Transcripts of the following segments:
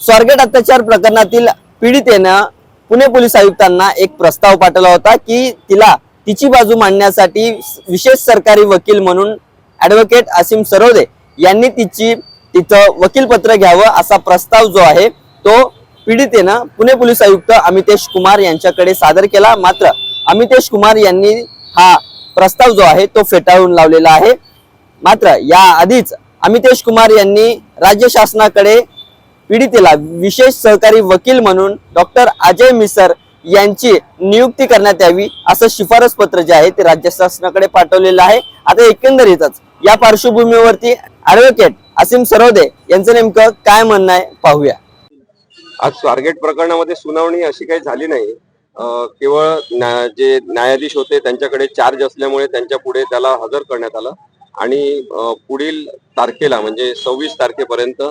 स्वारगेट अत्याचार प्रकरणातील पीडितेनं पुणे पोलीस आयुक्तांना एक प्रस्ताव पाठवला होता की तिला तिची बाजू मांडण्यासाठी विशेष सरकारी वकील म्हणून ॲडव्होकेट असीम सरोदे यांनी तिची तिथं वकीलपत्र घ्यावं असा प्रस्ताव जो आहे तो पीडितेनं पुणे पोलीस आयुक्त अमितेश कुमार यांच्याकडे सादर केला. मात्र अमितेश कुमार यांनी हा प्रस्ताव जो आहे तो फेटाळून लावलेला आहे. मात्र या आधीच अमितेश कुमार यांनी राज्य शासनाकडे पीडितेला विशेष सहकारी वकील म्हणून डॉक्टर अजय मिसर यांची नियुक्ती करण्यात यावी असं शिफारस पत्र जे आहे ते राज्य शासनाकडे पाठवलेलं आहे. आता एकंदरीतच या पार्श्वभूमीवरती ऍडव्होकेट असीम सरोदे यांचं नेमकं काय म्हणणं आहे पाहूया. आज स्वारगेट प्रकरणामध्ये सुनावणी अशी काही झाली नाही. केवळ ना, जे न्यायाधीश होते त्यांच्याकडे चार्ज असल्यामुळे त्यांच्या पुढे त्याला हजर करण्यात आलं. आणि पुढील तारखेला म्हणजे सव्वीस तारखेपर्यंत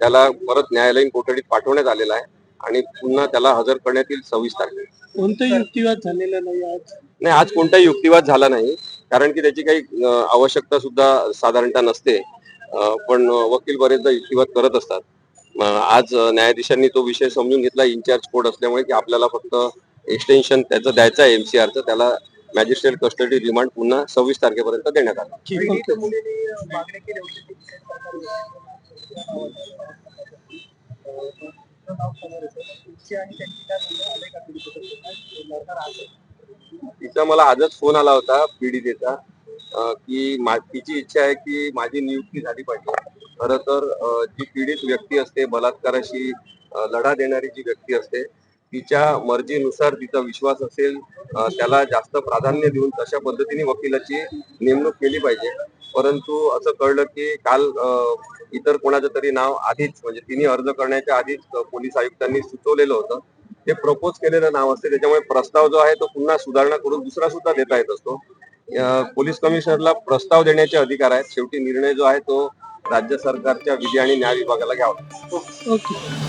त्याला परत न्यायालयीन कोठडीत पाठवण्यात आलेला आहे आणि पुन्हा त्याला हजर करण्यात येईल सव्वीस तारखेला. कोणताही युक्तिवाद झालेला नाही आज. नाही आज कोणताही युक्तिवाद झाला नाही. कारण की त्याची काही अं, आवश्यकता सुद्धा साधारणतः नसते. अं, पण वकील बरेचदा युक्तिवाद करत असतात. अं, आज अं, न्यायाधीशांनी तो विषय समजून घेतला. इन्चार्ज कोर्ट असल्यामुळे की आपल्याला फक्त एक्सटेन्शन त्याचं द्यायचं आहे एमसीआरचं त्याला मॅजिस्ट्रेट कस्टडी रिमांड पुन्हा सव्वीस तारखेपर्यंत देण्यात आलं. की तिचा मला आजच फोन आला होता पीडितेचा की तिची इच्छा आहे की माझी नियुक्ती झाली पाहिजे. खर तर जी पीडित व्यक्ती असते बलात्काराशी लढा देणारी जी व्यक्ती असते तिच्या मर्जीनुसार तिचा विश्वास असेल त्याला जास्त प्राधान्य देऊन तशा पद्धतीने वकिलाची नेमणूक केली पाहिजे. परंतु असं कळलं की काल इतर कोणाचं तरी नाव आधीच म्हणजे तिने अर्ज करण्याच्या आधीच पोलीस आयुक्तांनी सुचवलेलं होतं. ते प्रपोज केलेलं नाव असते त्याच्यामुळे प्रस्ताव जो आहे तो पुन्हा सुधारणा करून दुसरा सुद्धा देता येत असतो. पोलीस कमिशनरला प्रस्ताव देण्याचे अधिकार आहेत. शेवटी निर्णय जो आहे तो राज्य सरकारच्या विधी आणि न्याय विभागाला घ्यावा